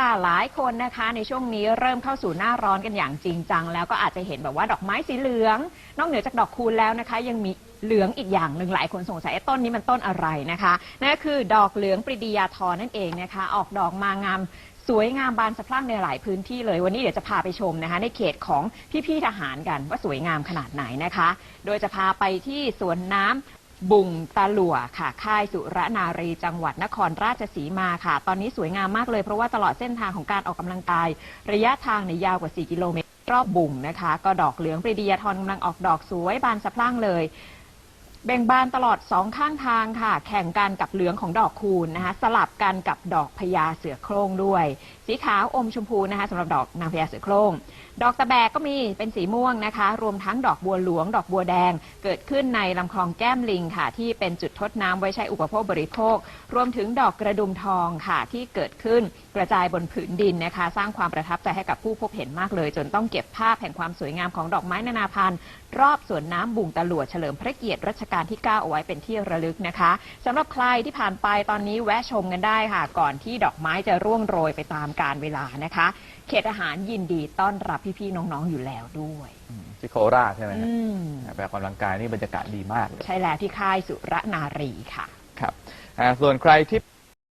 ค่ะหลายคนนะคะ ในช่วงนี้เริ่มเข้าสู่หน้าร้อนกันอย่างจริงจัง แล้วก็อาจจะเห็นแบบว่าดอกไม้สีเหลือง นอกเหนือจากดอกคูณแล้วนะคะ ยังมีเหลืองอีกอย่างหนึ่งหลายคนสงสัยไอ้ต้นนี้มันต้นอะไรนะคะนั่นก็คือดอกเหลืองปริดียาทรนั่นเองนะคะ ออกดอกมางามสวยงามบานสะพรั่งในหลายพื้นที่เลย วันนี้เดี๋ยวจะพาไปชมนะคะ ในเขตของพี่ๆทหารกันว่าสวยงามขนาดไหนนะคะ โดยจะพาไปที่สวนน้ำ บุงตาหลัวค่ะ ค่ายสุรนารีจังหวัดนครราชสีมาค่ะ ตอนนี้สวยงามมากเลยเพราะว่าตลอดเส้นทางของการออกกำลังกาย ระยะทางในยาวกว่า 4 กิโลเมตรรอบบุงนะคะ ก็ดอกเหลืองปรีดียาทรกำลังออกดอกสวยบานสะพรั่งเลย เบ่งบานตลอดสองข้างทางค่ะ แข่งกันกับเหลืองของดอกคูณนะคะ สลับกันกับดอกพญาเสือโคร่งด้วย สีขาวอมชมพูนะคะสำหรับดอกนางพญาเสือโคร่งดอกตะแบกก็มีเป็นสีม่วงนะคะ รวมทั้งดอกบัวหลวง ดอกบัวแดง เกิดขึ้นในลำคลองแก้มลิงค่ะ ที่เป็นจุดทดน้ำไว้ใช้อุปโภคบริโภค รวมถึงดอกกระดุมทองค่ะ ที่เกิดขึ้นกระจายบนผืนดินนะคะ สร้างความประทับใจให้กับผู้พบเห็นมากเลย จนต้องเก็บภาพแห่งความสวยงามของดอกไม้นานาพันธุ์รอบสวนน้ำบุงตะหลวดเฉลิมพระเกียรติรัชกาลที่ 9 เอาไว้เป็นที่ระลึกนะคะสำหรับใครที่ผ่านไปตอนนี้แวะชมกันได้ค่ะ ก่อนที่ดอกไม้จะร่วงโรยไปตามกาลเวลานะคะ เขตอาหารยินดีต้อนรับพี่ๆน้องๆอยู่แล้วด้วยที่โคราชใช่ไหมฮะอืมไปออกกำลังกายนี่บรรยากาศดีมากเลยใช่แล้วที่ค่ายสุรนารีค่ะ ครับอ่าส่วนใครที่